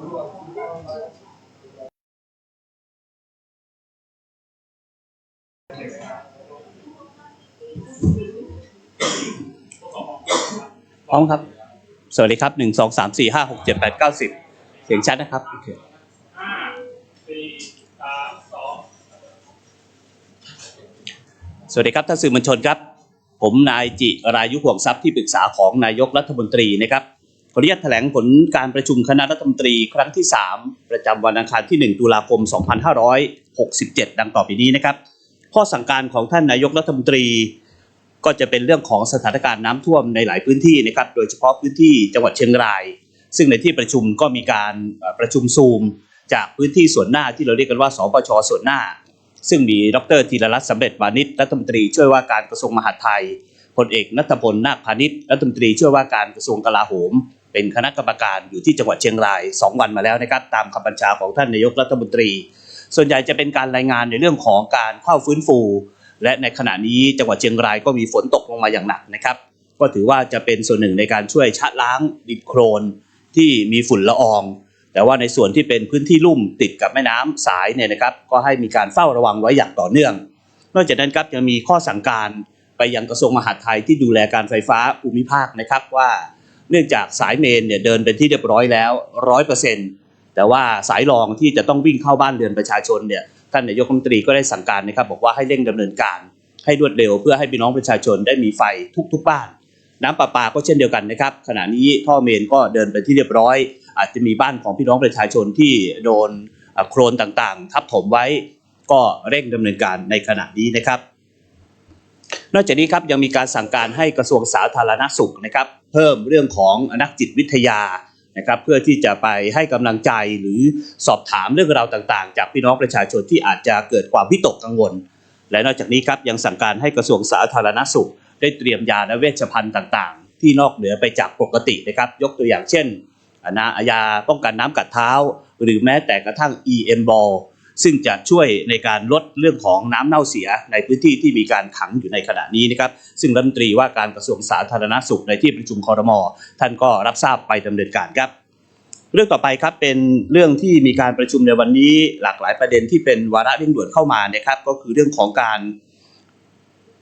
พร้อมครับ สวัสดีครับหนึ่งสองสามสี่ห้าหกเจ็ดแปดเก้าสิบเสียงชัดนะครับโอเคห้าสี่สามสองสวัสดีครับท่านสื่อมวลชนครับ ผมนายจิรายุห่วงทรัพย์ที่ปรึกษาของนายกรัฐมนตรีนะครับ ขออนุญาตแถลงผลการประชุมคณะรัฐมนตรีครั้งที่ 3 ประจำวันอังคารที่ 1 ตุลาคม 2567 ดังต่อไปนี้นะครับ ข้อสั่งการของท่านนายกรัฐมนตรี ก็จะเป็นเรื่องของสถานการณ์น้ำท่วมในหลายพื้นที่นะครับ โดยเฉพาะพื้นที่จังหวัดเชียงราย ซึ่งในที่ประชุมก็มีการประชุมซูม จากพื้นที่ส่วนหน้าที่เราเรียกกันว่าสปชส่วนหน้า ซึ่งมีดรธีรรัตน์สำเร็จวานิชรัฐมนตรีช่วยว่าการกระทรวงมหาดไทยพลเอกนัทพลนาคพาณิชย์รัฐมนตรีช่วยว่าการกระทรวงกลาโหม เป็นคณะกรรมการอยู่ที่จังหวัดเชียงราย 2 วันมาแล้วนะครับตามคำบัญชาของท่านนายกรัฐมนตรี ส่วนใหญ่จะเป็นการรายงานในเรื่องของการเข้าฟื้นฟู และในขณะนี้จังหวัดเชียงรายก็มีฝนตกลงมาอย่างหนักนะครับ ก็ถือว่าจะเป็นส่วนหนึ่งในการช่วยชะล้างดินโครนที่มีฝุ่นละออง แต่ว่าในส่วนที่เป็นพื้นที่ลุ่มติดกับแม่น้ำสายเนี่ยนะครับ ก็ให้มีการเฝ้าระวังไว้อย่างต่อเนื่อง นอกจากนั้นครับยังมีข้อสั่งการไปยังกระทรวงมหาดไทยที่ดูแลการไฟฟ้าภูมิภาคนะครับว่า เนื่องจากสายเมนเนี่ยเดินเป็นที่เรียบร้อยแล้วร้อยเปอร์เซ็นต์แต่ว่าสายรองที่จะต้องวิ่งเข้าบ้านเรือนประชาชนเนี่ยท่านนายกรัฐมนตรีก็ได้สั่งการนะครับบอกว่าให้เร่งดำเนินการ ให้รวดเร็วเพื่อให้พี่น้องประชาชนได้มีไฟทุกๆบ้าน น้ำประปาก็เช่นเดียวกันนะครับขณะนี้ท่อเมนก็เดินไปที่เรียบร้อย อาจจะมีบ้านของพี่น้องประชาชนที่โดนโครนต่างๆ ทับถมไว้ก็เร่งดำเนินการในขณะนี้นะครับ นอกจากนี้ครับยังมีการสั่งการให้กระทรวงสาธารณสุขนะครับ เพิ่มเรื่องของนักจิตวิทยานะครับ เพื่อที่จะไปให้กำลังใจหรือสอบถามเรื่องราวต่างๆ จากพี่น้องประชาชนที่อาจจะเกิดความวิตกกังวล และนอกจากนี้ครับยังสั่งการให้กระทรวงสาธารณสุข ได้เตรียมยาและเวชภัณฑ์ต่างๆ ที่นอกเหนือไปจากปกตินะครับ ยกตัวอย่างเช่นนายาป้องกันน้ำกัดเท้า หรือแม้แต่กระทั่ง EM ball ซึ่งจะช่วยในการลดเรื่องของน้ำเน่าเสียในพื้นที่ที่มีการขังอยู่ในขณะนี้นะครับ ซึ่งรัฐมนตรีว่าการกระทรวงสาธารณสุขในที่ประชุมคอรมอท่านก็รับทราบไปดำเนินการครับเรื่องต่อไปครับเป็นเรื่องที่มีการประชุมในวันนี้หลากหลายประเด็นที่เป็นวาระเร่งด่วนเข้ามานะครับ ก็คือเรื่องของการ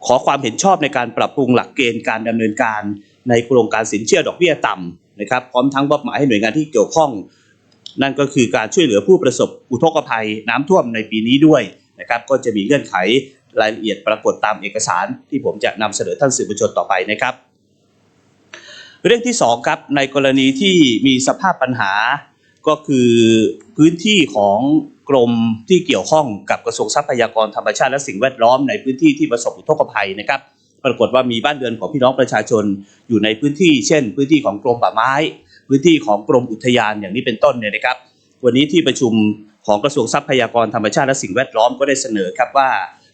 ขอความเห็นชอบในการปรับปรุงหลักเกณฑ์การดำเนินการในโครงการสินเชื่อดอกเบี้ยต่ำนะครับพร้อมทั้งมอบหมายให้หน่วยงานที่เกี่ยวข้อง นั่นก็คือการช่วยเหลือผู้ประสบอุทกภัยน้ำท่วมในปีนี้ด้วยนะครับก็จะมีเงื่อนไขรายละเอียดปรากฏตามเอกสารที่ผมจะนำเสนอท่านสื่อมวลชนต่อไปนะครับ เรื่องที่สองครับในกรณีที่มีสภาพปัญหาก็คือพื้นที่ของกรมที่เกี่ยวข้องกับกระทรวงทรัพยากรธรรมชาติและสิ่งแวดล้อมในพื้นที่ที่ประสบอุทกภัยนะครับ ปรากฏว่ามีบ้านเรือนของพี่น้องประชาชนอยู่ในพื้นที่ เช่น พื้นที่ของกรมป่าไม้ พื้นที่ของกรมอุทยานอย่างนี้เป็นต้นเนี่ยนะครับ วันนี้ที่ประชุมของกระทรวงทรัพยากรธรรมชาติและสิ่งแวดล้อมก็ได้เสนอครับว่า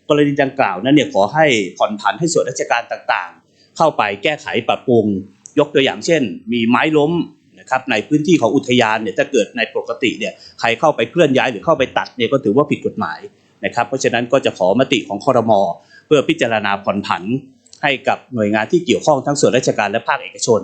กรณีดังกล่าวนั้นเนี่ยขอให้ผ่อนผันให้ส่วนราชการต่างๆ เข้าไปแก้ไขปรับปรุง ยกตัวอย่างเช่น มีไม้ล้มนะครับในพื้นที่ของอุทยานเนี่ยถ้าเกิดในปกติเนี่ยใครเข้าไปเคลื่อนย้ายหรือเข้าไปตัดเนี่ยก็ถือว่าผิดกฎหมายนะครับเพราะฉะนั้นก็จะขอมติของคอรมอเพื่อพิจารณาผ่อนผันให้กับหน่วยงานที่เกี่ยวข้องทั้งส่วนราชการและภาคเอกชน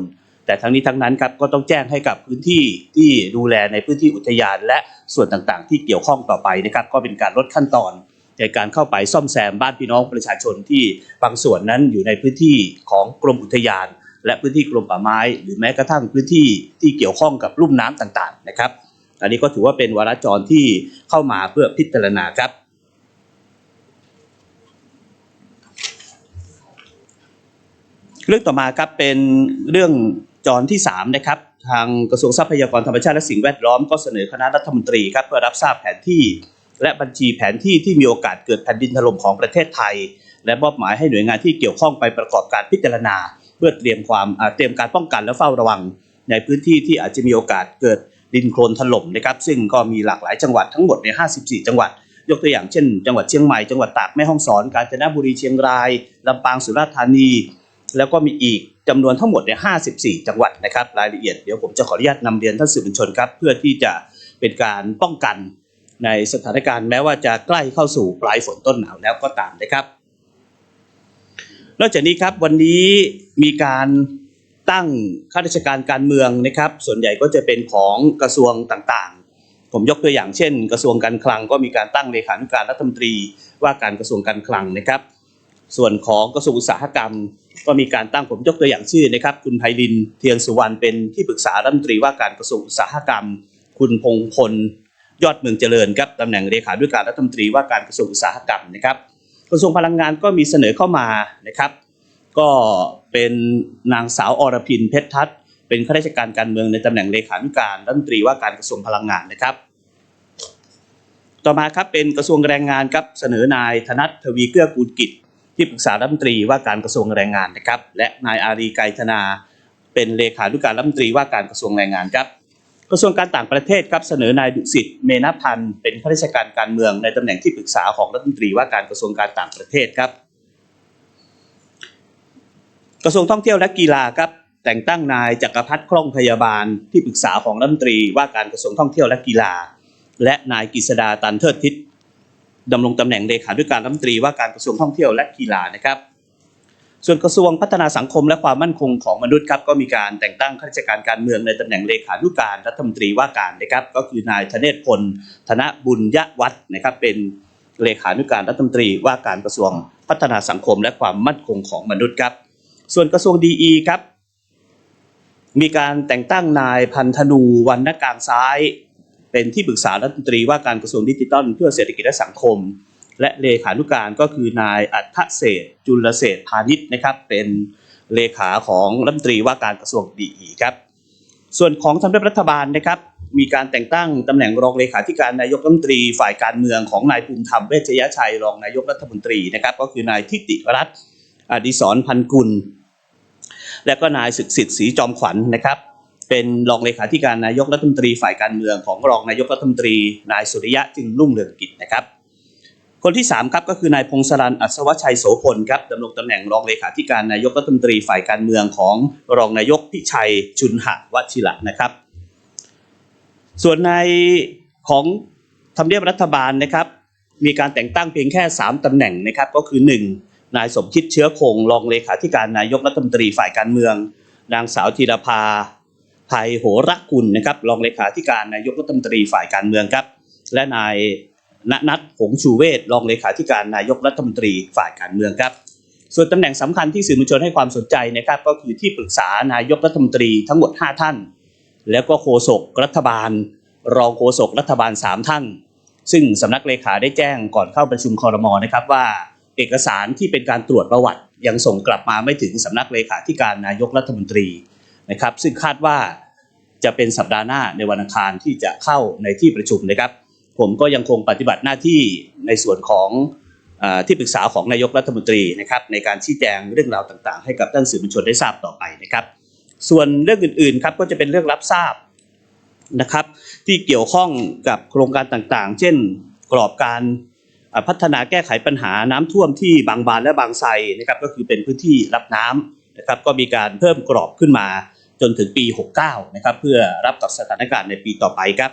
แต่ทั้งนี้ทั้งนั้นครับก็ต้องแจ้งให้กับพื้นที่ที่ดูแลในพื้นที่อุทยาน และส่วนต่างๆ ที่เกี่ยวข้องต่อไปนะครับ ก็เป็นการลดขั้นตอนในการเข้าไปซ่อมแซมบ้านพี่น้องประชาชนที่บางส่วนนั้นอยู่ในพื้นที่ของกรมอุทยาน และพื้นที่กรมป่าไม้ หรือแม้กระทั่งพื้นที่ที่เกี่ยวข้องกับลุ่มน้ำต่างๆนะครับ อันนี้ก็ถือว่าเป็นวาระจรที่เข้ามาเพื่อพิจารณาครับเรื่องต่อมาครับเป็นเรื่อง จรที่ 3 นะครับ ทางกระทรวงทรัพยากรธรรมชาติและสิ่งแวดล้อมก็เสนอคณะรัฐมนตรีครับเพื่อรับทราบแผนที่ และบัญชีแผนที่ที่มีโอกาสเกิดแผ่นดินถล่มของประเทศไทย และมอบหมายให้หน่วยงานที่เกี่ยวข้องไปประกอบการพิจารณา เพื่อเตรียมความเตรียมการป้องกันและเฝ้าระวัง ในพื้นที่ที่อาจจะมีโอกาสเกิดดินโคลนถล่มนะครับ ซึ่งก็มีหลากหลายจังหวัดทั้งหมดใน 54 จังหวัด ยกตัวอย่างเช่น จังหวัดเชียงใหม่จังหวัดตากแม่ฮ่องสอนกาญจนบุรีเชียงรายลำปางสุราษฎร์ธานี แล้วก็มีอีกจำนวนทั้งหมดเนี่ย54จังหวัดนะครับ รายละเอียดเดี๋ยวผมจะขออนุญาตนำเรียนท่านสื่อมวลชนครับ เพื่อที่จะเป็นการป้องกันในสถานการณ์แม้ว่าจะใกล้เข้าสู่ปลายฝนต้นหนาวแล้วก็ตามนะครับ นอกจากนี้ครับวันนี้มีการตั้งข้าราชการการเมืองนะครับ ส่วนใหญ่ก็จะเป็นของกระทรวงต่างๆ ผมยกตัวอย่างเช่น กระทรวงการคลังก็มีการตั้งเลขานุการรัฐมนตรีว่าการกระทรวงการคลังนะครับ ส่วนของกระทรวงอุตสาหกรรม ก็มีการตั้งผมยกตัวอย่างชื่อนะครับ คุณไพลินเทียนสุวรรณเป็นที่ปรึกษารัฐมนตรีว่าการกระทรวงอุตสาหกรรม คุณพงพลยอดเมืองเจริญครับตำแหน่งเลขานุการรัฐมนตรีว่าการกระทรวงอุตสาหกรรมนะครับ กระทรวงพลังงานก็มีเสนอเข้ามานะครับ ก็เป็นนางสาวอรพินเพชรทัศน์เป็นข้าราชการการเมืองในตำแหน่งเลขานุการรัฐมนตรีว่าการกระทรวงพลังงานนะครับ ต่อมาครับเป็นกระทรวงแรงงานครับเสนอนายธนัททวีเกื้อกูลกิจ ที่ปรึกษารัฐมนตรีว่าการกระทรวงแรงงานนะครับ และนายอารีไกรธนา เป็นเลขานุการรัฐมนตรีว่าการกระทรวงแรงงานครับ กระทรวงการต่างประเทศครับเสนอนายดุสิตเมนพันธ์เป็นข้าราชการการเมืองในตำแหน่งที่ปรึกษาของรัฐมนตรีว่าการกระทรวงการต่างประเทศครับ กระทรวงท่องเที่ยวและกีฬาครับแต่งตั้งนายจักรพัฒน์คล่องพยาบาลที่ปรึกษาของรัฐมนตรีว่าการกระทรวงท่องเที่ยวและกีฬา และนายกฤษดาตันเทิดทิศ ดำรงตำแหน่งเลขาธิการรัฐมนตรีว่าการกระทรวงท่องเที่ยวและกีฬานะครับ ส่วนกระทรวงพัฒนาสังคมและความมั่นคงของมนุษย์ครับก็มีการแต่งตั้งข้าราชการการเมืองในตำแหน่งเลขานุการรัฐมนตรีว่าการนะครับ ก็คือนายธเนศพลธนบุญยวัฒน์นะครับ เป็นเลขานุการรัฐมนตรีว่าการกระทรวงพัฒนาสังคมและความมั่นคงของมนุษย์ครับ ส่วนกระทรวงดีครับ มีการแต่งตั้งนายพันธนูวรรณกางซ้าย เป็นที่ปรึกษารัฐมนตรีว่าการกระทรวงดิจิทัลเพื่อเศรษฐกิจและสังคม และเลขานุการก็คือนายอัฏฐเศษจุลเศษพาณิชย์นะครับ เป็นเลขาของรัฐมนตรีว่าการกระทรวงดีครับ ส่วนของทำเนียบรัฐบาลนะครับ มีการแต่งตั้งตำแหน่งรองเลขาธิการนายกรัฐมนตรีฝ่ายการเมืองของนายภูมิธรรมเวชยชัยรองนายกรัฐมนตรีนะครับ ก็คือนายทิติรัตน์อดิศรพันกุล และก็นายศึกษิทธิ์ศรีจอมขวัญนะครับ เป็นรองเลขาธิการนายกรัฐมนตรีฝ่ายการเมืองของรองนายกรัฐมนตรี นายสุริยะจึงรุ่งเรืองกิจนะครับ คนที่3ครับก็คือนายพงศรันอัศวชัยโสพลครับดำรงตำแหน่งรองเลขาธิการนายกรัฐมนตรีฝ่ายการเมืองของรองนายกพิชัยชุนหะวชิระนะครับ ส่วนในของทำเนียบรัฐบาลนะครับ มีการแต่งตั้งเพียงแค่ 3ตำแหน่งนะครับก็คือ 1. นายสมคิดเชื้อคงรองเลขาธิการนายกรัฐมนตรีฝ่ายการเมือง นางสาวธีรภา ภัยโหรกุลนะครับรองเลขาธิการนายกรัฐมนตรีฝ่ายการเมืองครับ และนายณนัทหงชูเวศรองเลขาธิการนายกรัฐมนตรีฝ่ายการเมืองครับ ส่วนตำแหน่งสำคัญที่สื่อมวลชนให้ความสนใจนะครับ ก็คือที่ปรึกษานายกรัฐมนตรีทั้งหมด 5 ท่าน แล้วก็โฆษกรัฐบาล รองโฆษกรัฐบาล 3 ท่าน ซึ่งสำนักเลขาได้แจ้งก่อนเข้าประชุมคอรมอนะครับว่า เอกสารที่เป็นการตรวจประวัติยังส่งกลับมาไม่ถึงสำนักเลขาธิการนายกรัฐมนตรี นะครับ ซึ่งคาดว่าจะเป็นสัปดาห์หน้าในวันอังคารที่จะเข้าในที่ประชุมนะครับ ผมก็ยังคงปฏิบัติหน้าที่ในส่วนของอที่ปรึกษาของนายกรัฐมนตรีนะครับ ในการชี้แจงเรื่องราวต่างๆ ให้กับท่านสื่อมวลชนได้ทราบต่อไปนะครับ ส่วนเรื่องอื่นๆครับก็จะเป็นเรื่องรับทราบนะครับ ที่เกี่ยวข้องกับโครงการต่างๆ เช่น กรอบการพัฒนาแก้ไขปัญหาน้ำท่วมที่บางบานและบางไทรนะครับก็คือเป็นพื้นที่รับน้ำนะครับก็มีการเพิ่มกรอบขึ้นมา จนถึงปี 69 นะครับเพื่อรับกับสถานการณ์ในปีต่อไปครับ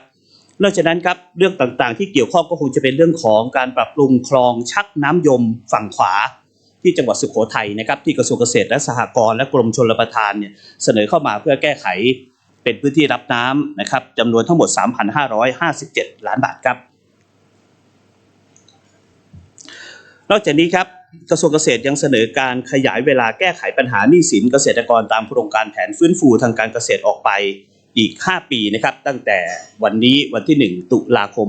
นอกจากนั้นครับเรื่องต่างๆ ที่เกี่ยวข้องก็คงจะเป็นเรื่องของการปรับปรุงคลองชักน้ำยมฝั่งขวา ที่จังหวัดสุโขทัยนะครับที่กระทรวงเกษตรและสหกรณ์และกรมชลประทานเนี่ยเสนอเข้ามาเพื่อแก้ไขเป็นพื้นที่รับน้ำนะครับจำนวนทั้งหมด 3,557 ล้านบาทครับ นอกจากนี้ครับ กระทรวงเกษตรยังเสนอการขยายเวลาแก้ไขปัญหาหนี้สินเกษตรกรตามโครงการแผนฟื้นฟูทางการเกษตรออกไปอีก 5 ปีนะครับ ตั้งแต่วันนี้วันที่ 1 ตุลาคม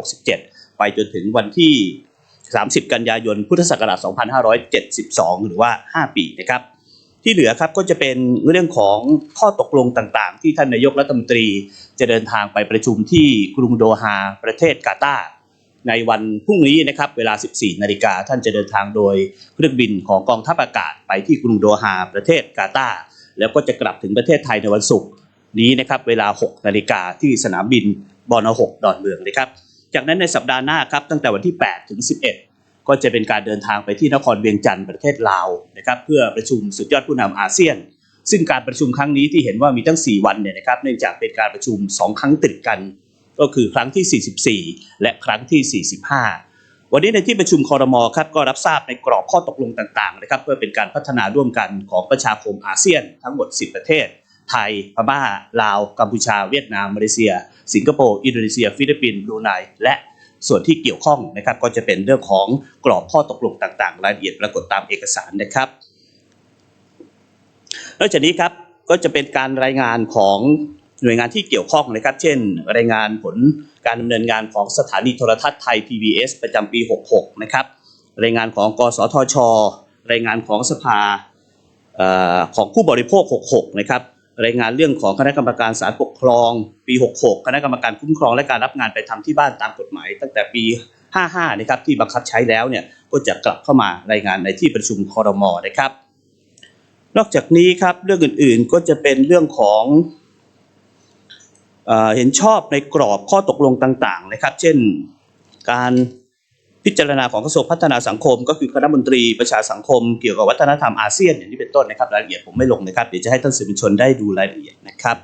2567 ไปจนถึงวันที่ 30 กันยายน พุทธศักราช 2572 หรือว่า 5 ปีนะครับ ที่เหลือครับก็จะเป็นเรื่องของข้อตกลงต่างๆ ที่ท่านนายกรัฐมนตรีจะเดินทางไปประชุมที่กรุงโดฮาประเทศกาตาร์ ในวันพรุ่งนี้นะครับเวลา 14 นาฬิกาท่านจะเดินทางโดยเครื่องบินของกองทัพอากาศไปที่กรุงโดฮาประเทศกาตาร์แล้วก็จะกลับถึงประเทศไทยในวันศุกร์นี้นะครับเวลา 6 นาฬิกาที่สนามบินบอน6ดอนเมืองนะครับ จากนั้นในสัปดาห์หน้าครับตั้งแต่วันที่ 8 ถึง 11 ก็จะเป็นการเดินทางไปที่นครเวียงจันทร์ประเทศลาวนะครับเพื่อประชุมสุดยอดผู้นำอาเซียน ซึ่งการประชุมครั้งนี้ที่เห็นว่ามีตั้ง 4 วันเนี่ยนะครับเนื่องจากเป็นการประชุม 2 ครั้งติดกัน ก็คือครั้งที่ 44 และครั้งที่ 45 วันนี้ในที่ประชุมคอรมอครับก็รับทราบในกรอบข้อตกลงต่างๆนะครับเพื่อเป็นการพัฒนาร่วมกันของประชาคมอาเซียนทั้งหมด 10 ประเทศ ไทย พม่า ลาว กัมพูชา เวียดนาม มาเลเซีย สิงคโปร์ อินโดนีเซีย ฟิลิปปินส์ บรูไน และส่วนที่เกี่ยวข้องนะครับก็จะเป็นเรื่องของกรอบข้อตกลงต่างๆ รายละเอียดปรากฏตามเอกสารนะครับ นอกจากนี้ครับก็จะเป็นการรายงานของ หน่วยงานที่เกี่ยวข้องนะครับ เช่น รายงานผลการดำเนินงานของสถานีโทรทัศน์ไทย PBS ประจำปี 66 นะครับ รายงานของกสทช รายงานของสภาออของผู้บริโภค 66 นะครับ รายงานเรื่องของคณะกรรมการศาลปกครองปี 66 คณะกรรมการคุ้มครองและการรับงานไปทำที่บ้านตามกฎหมาย ตั้งแต่ปี 55 นะครับที่บังคับใช้แล้วเนี่ยก็จะกลับเข้ามารายงานในที่ประชุมคอรมอนะครับ นอกจากนี้ครับเรื่องอื่นๆก็จะเป็นเรื่องของ เห็นชอบในกรอบข้อตกลงต่างๆนะครับ เช่น การพิจารณาของกระทรวงพัฒนาสังคม ก็คือคณะมนตรีประชาสังคมเกี่ยวกับวัฒนธรรมอาเซียนอย่างนี้เป็นต้นนะครับรายละเอียดผมไม่ลงนะครับเดี๋ยวจะให้ท่านสื่อมวลชนได้ดูรายละเอียดนะครับ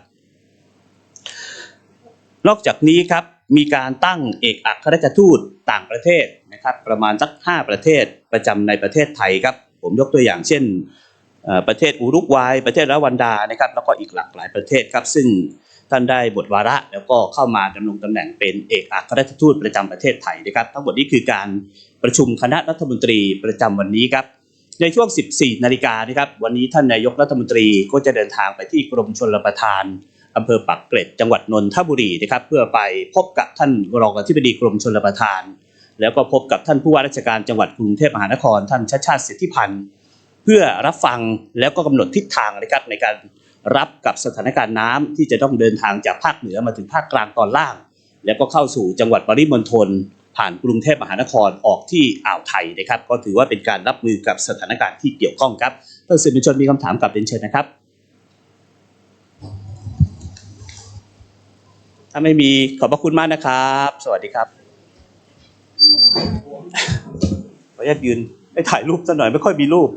นอกจากนี้ครับมีการตั้งเอกอัครราชทูตต่างประเทศนะครับ ประมาณสักห้าประเทศประจำในประเทศไทยครับ ผมยกตัวอย่างเช่น ประเทศอุรุกวัยประเทศรวันดานะครับแล้วก็อีกหลากหลายประเทศครับซึ่ง ท่านได้บทวาระแล้วก็เข้ามาดำรงตำแหน่งเป็นเอกอัครราชทูตประจำประเทศไทยนะครับทั้งหมดนี้คือการประชุมคณะรัฐมนตรีประจำวันนี้ครับในช่วง 14 นาฬิกานะครับวันนี้ท่านนายกรัฐมนตรีก็จะเดินทางไปที่กรมชลประทานอำเภอปักเกร็ดจังหวัดนนทบุรีนะครับเพื่อไปพบกับท่านรองอธิบดีกรมชลประทาน แล้วก็พบกับท่านผู้ว่าราชการจังหวัดกรุงเทพมหานคร ท่านชาติชาติสิทธิพันธ์ เพื่อรับฟังแล้วก็กำหนดทิศทางนะครับในการ รับกับสถานการณ์น้ำที่จะต้องเดินทางจากภาคเหนือมาถึงภาคกลางตอนล่าง แล้วก็เข้าสู่จังหวัดปริมณฑลผ่านกรุงเทพมหานครออกที่อ่าวไทยนะครับ ก็ถือว่าเป็นการรับมือกับสถานการณ์ที่เกี่ยวข้องครับท่านสื่อมวลชนมีคำถามกลับเรียนเชิญนะครับ ถ้าไม่มีขอบพระคุณมากนะครับ สวัสดีครับขออนุญาตยืนไม่ถ่ายรูปซะหน่อยไม่ค่อยมีรูป